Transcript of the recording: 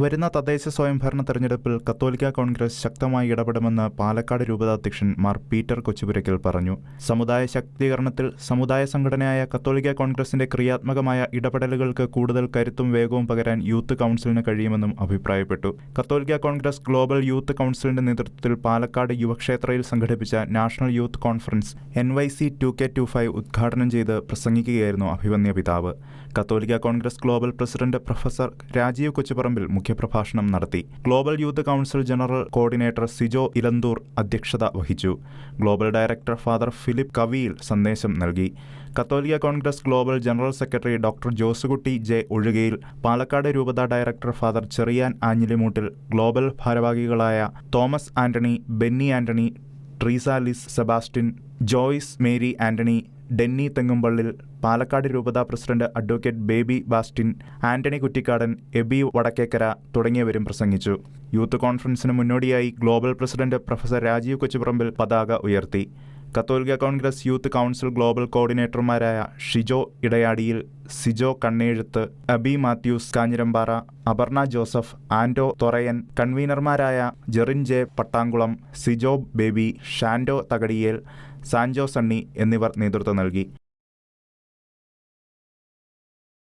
വരുന്ന തദ്ദേശ സ്വയംഭരണ തെരഞ്ഞെടുപ്പിൽ കത്തോലിക്ക കോൺഗ്രസ് ശക്തമായി ഇടപെടുമെന്ന് പാലക്കാട് രൂപതാധ്യക്ഷൻ മാർ പീറ്റർ കൊച്ചുപുരയ്ക്കൽ പറഞ്ഞു. സമുദായ ശാക്തീകരണത്തിൽ സമുദായ സംഘടനയായ കത്തോലിക്ക കോൺഗ്രസിന്റെ ക്രിയാത്മകമായ ഇടപെടലുകൾക്ക് കൂടുതൽ കരുത്തും വേഗവും പകരാൻ യൂത്ത് കൗൺസിലിന് കഴിയുമെന്നും അഭിപ്രായപ്പെട്ടു. കത്തോലിക്ക കോൺഗ്രസ് ഗ്ലോബൽ യൂത്ത് കൗൺസിലിന്റെ നേതൃത്വത്തിൽ പാലക്കാട് യുവക്ഷേത്രയിൽ സംഘടിപ്പിച്ച national youth conference N Y C two K two five ഉദ്ഘാടനം ചെയ്ത് പ്രസംഗിക്കുകയായിരുന്നു അഭിവന്യ പിതാവ്. കത്തോലിക്ക Congress global president professor Rajeev Kochuparambil മുഖ്യപ്രഭാഷണം നടത്തി. Global youth council general coordinator Sijo Elanthoor അധ്യക്ഷത വഹിച്ചു. Global director father Philip Kaviyil സന്ദേശം നൽകി. കത്തോലിക്ക congress global general secretary doctor Josekutty J Ozhukayil Palakkad രൂപത director father Cheriyan Anjilimoottil global ഭാരവാഹികളായ Thomas Antony Benny Antony Treesalis Sebastian Joyce Mary Antony Denny Thengumpallil Palakkad രൂപതാ president advocate Baby Bastin Antony Kuttikkadan Aby Vadakkekara തുടങ്ങിയവരും പ്രസംഗിച്ചു. യൂത്ത് കോൺഫറൻസിന് മുന്നോടിയായി global president professor Rajeev Kochuparambil പതാക ഉയർത്തി. കത്തോലിക്ക കോൺഗ്രസ് യൂത്ത് കൗൺസിൽ ഗ്ലോബൽ കോർഡിനേറ്റർമാരായ Shijo ഇടയാടിയിൽ Sijo കണ്ണേഴുത്ത് Abi Mathews Kanjirampara Aparna Joseph Ando Thorayan കൺവീനർമാരായ Jerin J Pattankulam Sijo Baby Shando Thakadiyel Sanjo Sunny എന്നിവർ നേതൃത്വം നൽകി